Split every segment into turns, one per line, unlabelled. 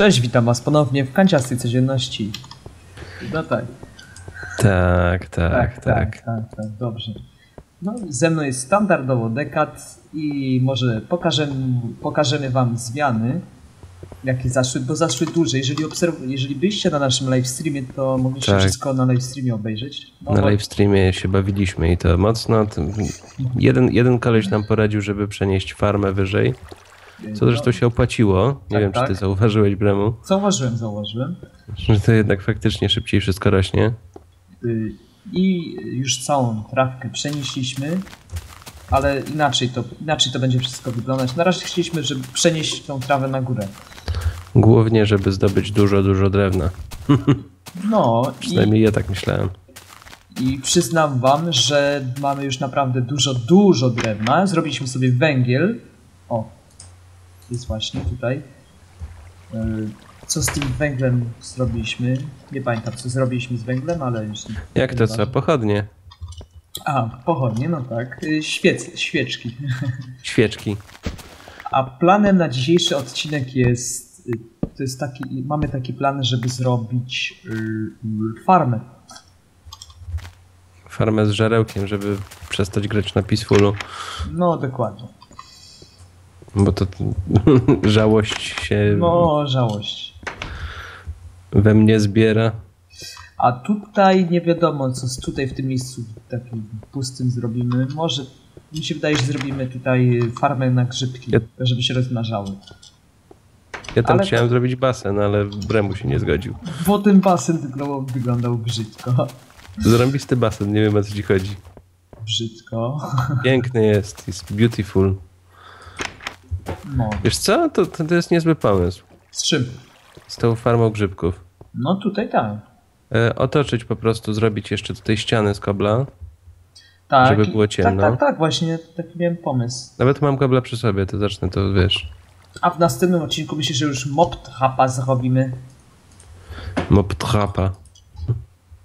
Cześć, witam was ponownie w kanciastej codzienności. No tak.
Tak, tak, tak.
tak, tak, tak, dobrze. No, ze mną jest standardowo dekat i może pokażemy, pokażemy wam zmiany, jakie zaszły, bo zaszły duże. Jeżeli, obserw- jeżeli byliście na naszym live streamie, to mogliście
Tak.
wszystko na live streamie obejrzeć. No,
Na
bo-
live streamie się bawiliśmy i to mocno. Jeden, jeden koleś nam poradził, żeby przenieść farmę wyżej, co zresztą się opłaciło. Nie
Tak,
wiem, czy ty
tak.
zauważyłeś, Bremu,
Zauważyłem, zauważyłem.
że to jednak faktycznie szybciej wszystko rośnie.
Y, I już całą trawkę przenieśliśmy, ale inaczej to, inaczej to będzie wszystko wyglądać. Na razie chcieliśmy, żeby przenieść tą trawę na górę.
Głównie, żeby zdobyć dużo, dużo drewna.
No i,
Przynajmniej ja tak myślałem.
i przyznam wam, że mamy już naprawdę dużo, dużo drewna. Zrobiliśmy sobie węgiel. O, jest właśnie tutaj. Y, Co z tym węglem zrobiliśmy? Nie pamiętam, co zrobiliśmy z węglem, ale już... nie-
Jak to co? Pochodnie,
A, pochodnie, no tak. Y, Świec, świeczki.
świeczki.
A planem na dzisiejszy odcinek jest. To jest taki. Mamy taki plan, żeby zrobić y, farmę.
Farmę z żarełkiem, żeby przestać grać na Peacefulu,
No dokładnie.
bo to żałość się
No, żałość.
we mnie zbiera.
A tutaj nie wiadomo, co z- tutaj w tym miejscu takim pustym zrobimy. Może mi się wydaje, że zrobimy tutaj farmę na grzybki,
Ja-
żeby się rozmnażały.
Ja tam
Ale-
chciałem zrobić basen, ale Bremu się nie zgodził.
Bo ten basen wyglądał, wyglądał brzydko.
Zarąbisty basen, nie wiem o co ci chodzi.
Brzydko.
Piękny jest, jest beautiful.
No.
Wiesz co? To, to, to jest niezły pomysł.
Z czym?
Z tą farmą grzybków.
No tutaj tak.
E, otoczyć po prostu, zrobić jeszcze tutaj ściany z kobla.
Tak,
Żeby było ciemno.
Tak, tak, tak, właśnie taki miałem pomysł.
Nawet mam kobla przy sobie, to zacznę to, wiesz,
A w następnym odcinku myślę, że już mob trapa zrobimy.
mop trapa.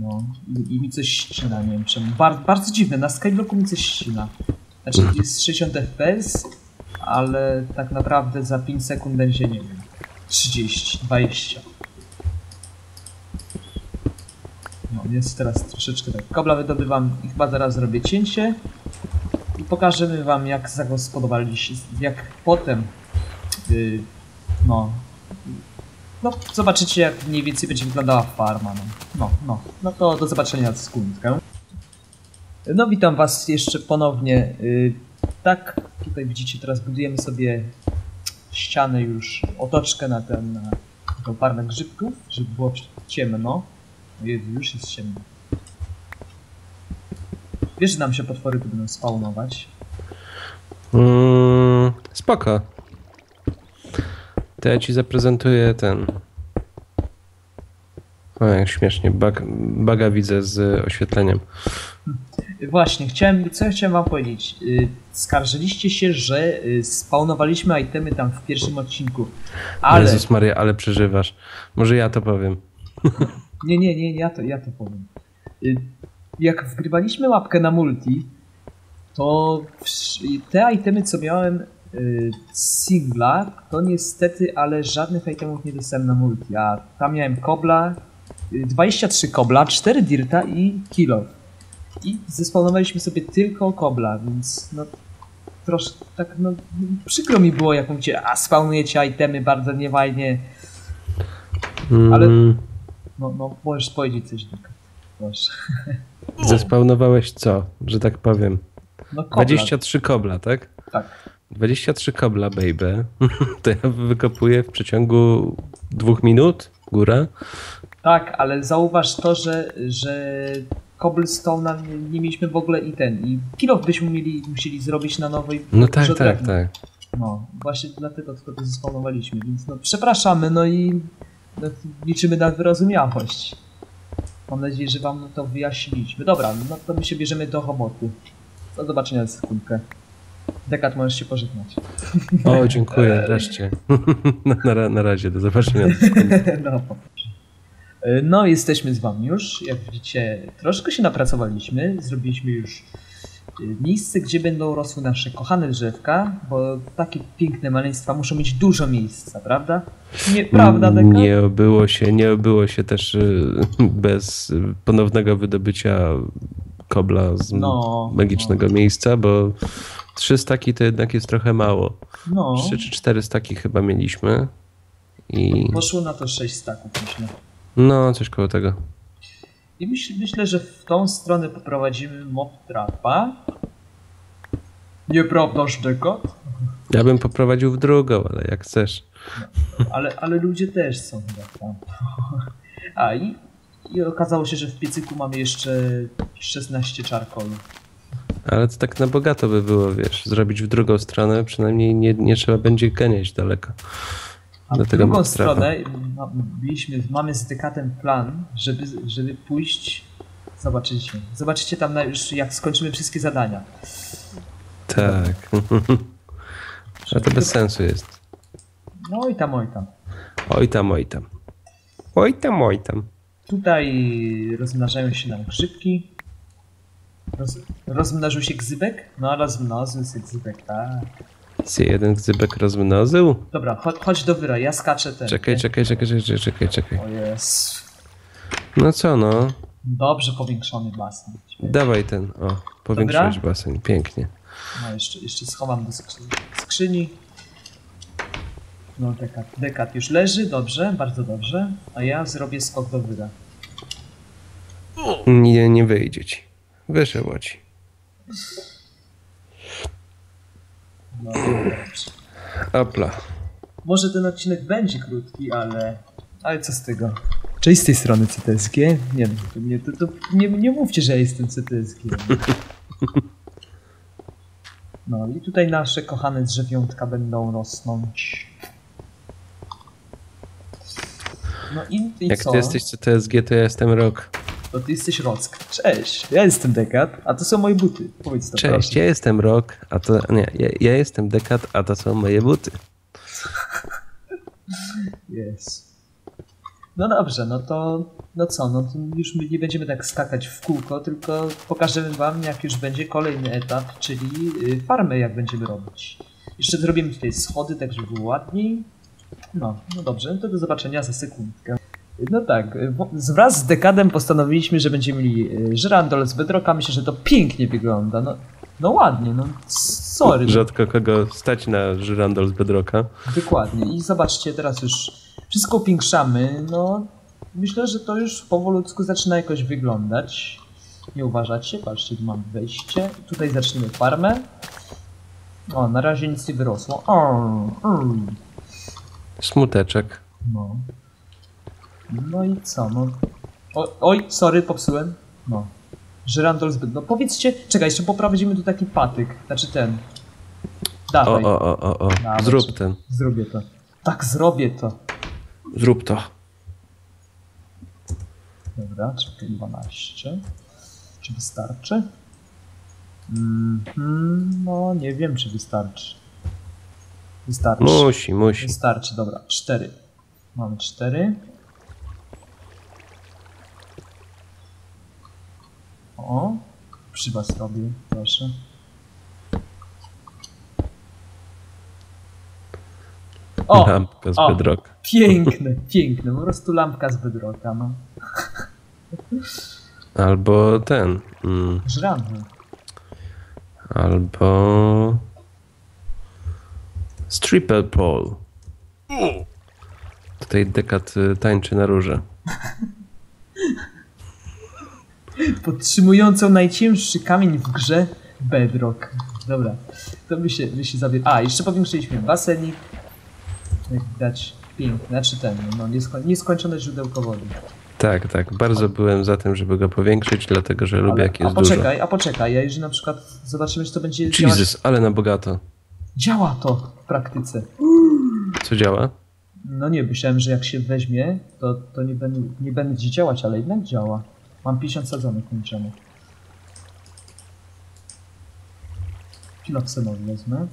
No. I, I mi coś ścina, nie wiem czemu. Bar, bardzo dziwne, na Skyblocku mi coś ścina. Znaczy jest 60 fps, ale tak naprawdę za 5 sekund będzie, nie wiem, 30, 20. No, jest teraz troszeczkę tak. Kobla wydobywam i chyba zaraz zrobię cięcie. I pokażemy wam, jak zagospodarowaliśmy, jak potem, no, no, zobaczycie jak mniej więcej będzie wyglądała farma. No, no, no, no to do zobaczenia z sekundkę. No, witam was jeszcze ponownie. Yy, tak, tutaj widzicie, teraz budujemy sobie ścianę już, otoczkę na ten, na tą farmę grzybków, żeby było ciemno. O Jezu, już jest ciemno. Wiesz, że nam się potwory tu będą spawnować.
Mm, spoko. To ja ci zaprezentuję ten... O, jak śmiesznie, bug, buga widzę z oświetleniem.
Właśnie, chciałem, co ja chciałem wam powiedzieć. Y, Skarżyliście się, że y, spawnowaliśmy itemy tam w pierwszym odcinku. Ale.
Jezus Maria, ale przeżywasz. Może ja to powiem.
Nie, nie, nie, ja to, ja to powiem. Y, Jak wgrywaliśmy łapkę na multi, to te itemy, co miałem singla, to niestety, ale żadnych itemów nie dostałem na multi. A tam miałem kobla, y, 23 kobla, 4 dirta i kilo. I zespawnowaliśmy sobie tylko kobla, więc no troszkę tak no przykro mi było jak mówicie, a spawnujecie itemy bardzo niefajnie.
Mm,
Ale- No, no możesz powiedzieć coś. Proszę.
Zespawnowałeś co, że tak powiem?
No kobla.
23 kobla, tak?
Tak.
23 kobla, baby. To ja wykopuję w przeciągu dwóch minut, góra.
Tak, ale zauważ to, że, że cobblestone nie, nie mieliśmy w ogóle i ten. I kilof byśmy mieli, musieli zrobić na nowo i
No tak, tak, tak.
No, właśnie dlatego tylko to zespawnowaliśmy, więc no przepraszamy, no i no, liczymy na wyrozumiałość. Mam nadzieję, że wam to wyjaśniliśmy. Dobra, no to my się bierzemy do roboty. Do zobaczenia za sekundkę. Dekat, możesz się pożegnać.
O, dziękuję, wreszcie. na, na, na razie, do zobaczenia.
no. E, No, jesteśmy z wami już. Jak widzicie, troszkę się napracowaliśmy. Zrobiliśmy już e, miejsce, gdzie będą rosły nasze kochane drzewka, bo takie piękne maleństwa muszą mieć dużo miejsca, prawda? Nie, prawda, Deka?
Nie obyło się, nie obyło się też bez ponownego wydobycia kobla z
No,
magicznego miejsca, bo trzy staki to jednak jest trochę mało.
No,
Trzy czy cztery staki chyba mieliśmy. I
poszło na to 6 staków, myślę.
no, coś koło tego.
I myśl, myślę, że w tą stronę poprowadzimy mob trapa. Nieprawdaż, Dekot?
Ja bym poprowadził w drugą, ale jak chcesz.
Ale, ale ludzie też są chyba tam. A i, i okazało się, że w piecyku mamy jeszcze 16 czarkolów.
Ale to tak na bogato by było, wiesz, zrobić w drugą stronę, przynajmniej nie, nie trzeba będzie ganiać daleko.
A w drugą stronę ma, byliśmy, mamy z Dekatem plan, żeby, żeby pójść. Zobaczycie. Zobaczycie tam na, już jak skończymy wszystkie zadania.
Tak. Ale to bez sensu jest.
No i tam, oj tam.
Oj tam, oj tam. Oj tam, oj tam.
Tutaj rozmnażają się nam grzybki. Roz, rozmnożył się gzybek? No, rozmnożył się gzybek, tak.
Się jeden gzybek rozmnożył?
Dobra, chodź, chodź do wyra, ja skaczę ten.
Czekaj,
nie?
czekaj, czekaj, czekaj, czekaj, czekaj.
O jest.
No co no?
Dobrze powiększony basen.
Dawaj ten, o, powiększyłeś
Dobra.
basen, pięknie.
No jeszcze, jeszcze schowam do skrzy skrzyni. No dekat, dekat już leży, dobrze, bardzo dobrze. A ja zrobię skok do wyra.
Nie, nie wyjdzie ci. Wyszło ci.
No.
Opla.
Może ten odcinek będzie krótki, ale... Ale co z tego? Cześć z tej strony CTSG. Nie, to, nie, to, to nie, nie mówcie, że ja jestem CTSG. No i tutaj nasze kochane drzewiątka będą rosnąć. No i, i
Jak
co?
ty jesteś CTSG, to ja jestem rok.
To ty jesteś Rock. Cześć, ja jestem Dekat, a to są moje buty. Powiedz to
Cześć,
proszę.
ja jestem rok, a to nie, ja, ja jestem dekat, a to są moje buty.
Jest. No dobrze, no to no co, no to już my nie będziemy tak skakać w kółko, tylko pokażemy wam jak już będzie kolejny etap, czyli y, farmę jak będziemy robić. Jeszcze zrobimy tutaj schody, tak żeby było ładniej. No, no dobrze, no to do zobaczenia za sekundkę. No tak, wraz z dekadem postanowiliśmy, że będziemy mieli y, żyrandol z bedrocka. Myślę, że to pięknie wygląda. No, no ładnie, no sorry.
Rzadko kogo stać na żyrandol z bedroka.
Dokładnie. I zobaczcie, teraz już wszystko upiększamy. No, myślę, że to już powolutku zaczyna jakoś wyglądać. Nie uważacie? Patrzcie, tu mam wejście. Tutaj zaczniemy farmę. O, na razie nic nie wyrosło. O, mm.
Smuteczek.
No. No i co? No. O, oj, sorry, popsułem. No. Żyrandol zbyt. No powiedzcie. Czekaj, jeszcze poprowadzimy tu taki patyk. Znaczy ten. Dawaj,
o, o, o, o.
Dawaj.
Zrób ten.
zrobię to. Tak, zrobię to.
Zrób to.
Dobra, czekaj, 12. Czy wystarczy? Mhm, no, nie wiem, czy wystarczy. Wystarczy.
Musi, musi.
Wystarczy, dobra. 4. Mamy 4. O, przy was robię, proszę. O,
Lampka z
o.
bedroka.
piękne, piękne, po prostu lampka z bedrocka, no.
Albo ten. Mm,
Żrany.
albo. Stripper pole. Tutaj dekat y, tańczy na róże.
podtrzymującą najcięższy kamień w grze Bedrock. Dobra, to by się, by się zawie... A, jeszcze powiększyliśmy basenik. Jak widać, piękny, znaczy ten, no niesko nieskończone źródełko wody.
Tak, tak. Bardzo byłem za tym, żeby go powiększyć, dlatego że lubię
Ale,
jak
a
jest dużo.
poczekaj, a poczekaj, ja jeżeli na przykład zobaczymy, czy to będzie działać...
Jesus, ale na bogato.
Działa to w praktyce.
Co działa?
No nie, myślałem, że jak się weźmie, to, to nie, będę, nie będzie działać, ale jednak działa. Mam 50 sadzonek niczemu. Kiloksenowi wezmę.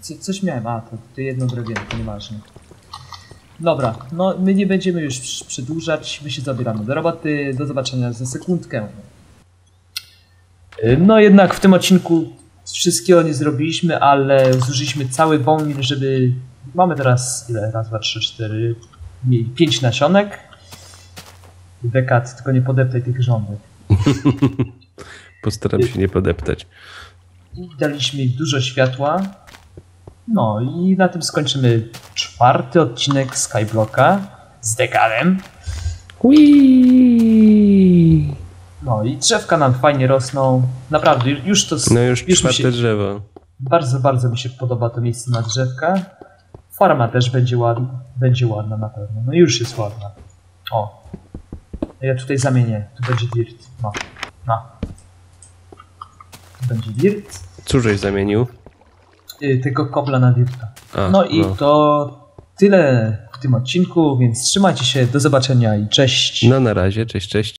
Co, coś miałem, a to, to jedno drewienko, nieważne. Dobra, no my nie będziemy już przedłużać, my się zabieramy do roboty, do zobaczenia za sekundkę. No jednak w tym odcinku wszystkiego nie zrobiliśmy, ale zużyliśmy cały wąmin, żeby... Mamy teraz ile? Raz, dwa, trzy, cztery... Pięć nasionek. Dekat, tylko nie podeptaj tych rządek.
Postaram się nie podeptać.
I daliśmy dużo światła. No i na tym skończymy czwarty odcinek Skyblocka z Dekadem.
Whee!
No i drzewka nam fajnie rosną. Naprawdę, ju- już to...
No już,
mi
czwarte
się,
drzewo.
Bardzo, bardzo mi się podoba to miejsce na drzewka. Farma też będzie ładna, będzie ładna na pewno. No już jest ładna. O. Ja tutaj zamienię. Tu będzie dirt. No. No. Tu będzie dirt.
Cóż żeś zamienił?
Y, tego kobla na dirta.
A,
No i to tyle w tym odcinku, więc trzymajcie się, do zobaczenia i cześć.
No na razie, cześć, cześć.